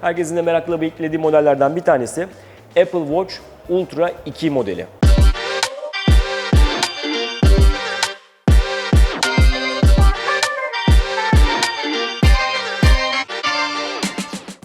Herkesin de merakla beklediği modellerden bir tanesi Apple Watch Ultra 2 modeli.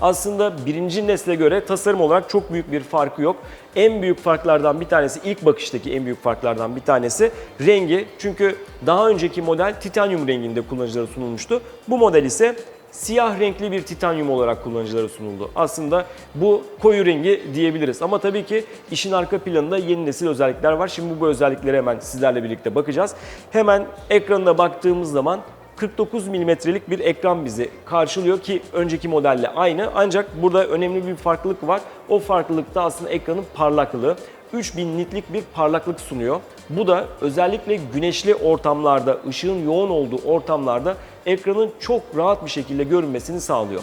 Aslında birinci nesle göre tasarım olarak çok büyük bir farkı yok. En büyük farklardan bir tanesi, ilk bakıştaki en büyük farklardan bir tanesi rengi. Çünkü daha önceki model titanyum renginde kullanıcılara sunulmuştu. Bu model ise siyah renkli bir titanyum olarak kullanıcılara sunuldu. Aslında bu koyu rengi diyebiliriz. Ama tabii ki işin arka planında yeni nesil özellikler var. Şimdi bu özelliklere hemen sizlerle birlikte bakacağız. Hemen ekranına baktığımız zaman 49 milimetrelik bir ekran bizi karşılıyor ki önceki modelle aynı. Ancak burada önemli bir farklılık var. O farklılık da aslında ekranın parlaklığı. 3000 nitlik bir parlaklık sunuyor. Bu da özellikle güneşli ortamlarda, ışığın yoğun olduğu ortamlarda ekranın çok rahat bir şekilde görünmesini sağlıyor.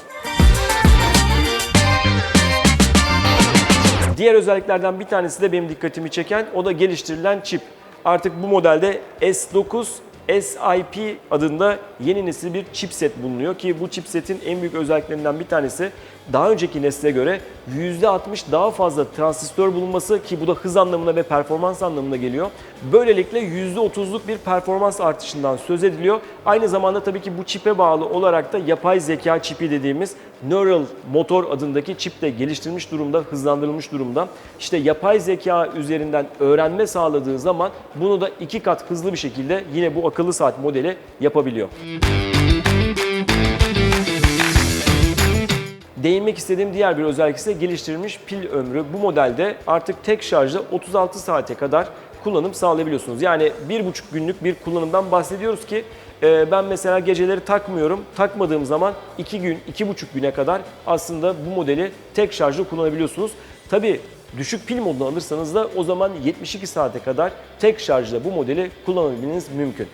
Diğer özelliklerden bir tanesi de benim dikkatimi çeken o da geliştirilen çip. Artık bu modelde S9 SIP adında yeni nesil bir chipset bulunuyor ki bu chipsetin en büyük özelliklerinden bir tanesi daha önceki nesle göre %60 daha fazla transistör bulunması ki bu da hız anlamına ve performans anlamına geliyor. Böylelikle %30'luk bir performans artışından söz ediliyor. Aynı zamanda tabii ki bu çipe bağlı olarak da yapay zeka çipi dediğimiz Neural Motor adındaki çip de geliştirilmiş durumda, hızlandırılmış durumda. İşte yapay zeka üzerinden öğrenme sağladığı zaman bunu da iki kat hızlı bir şekilde yine bu akıllı saat modeli yapabiliyor. Değinmek istediğim diğer bir özellik ise geliştirilmiş pil ömrü. Bu modelde artık tek şarjda 36 saate kadar kullanım sağlayabiliyorsunuz. Yani bir buçuk günlük bir kullanımdan bahsediyoruz ki e, ben mesela geceleri takmıyorum. Takmadığım zaman 2 gün, iki buçuk güne kadar aslında bu modeli tek şarjda kullanabiliyorsunuz. Tabii düşük pil modunu alırsanız da o zaman 72 saate kadar tek şarjla bu modeli kullanabilmeniz mümkün.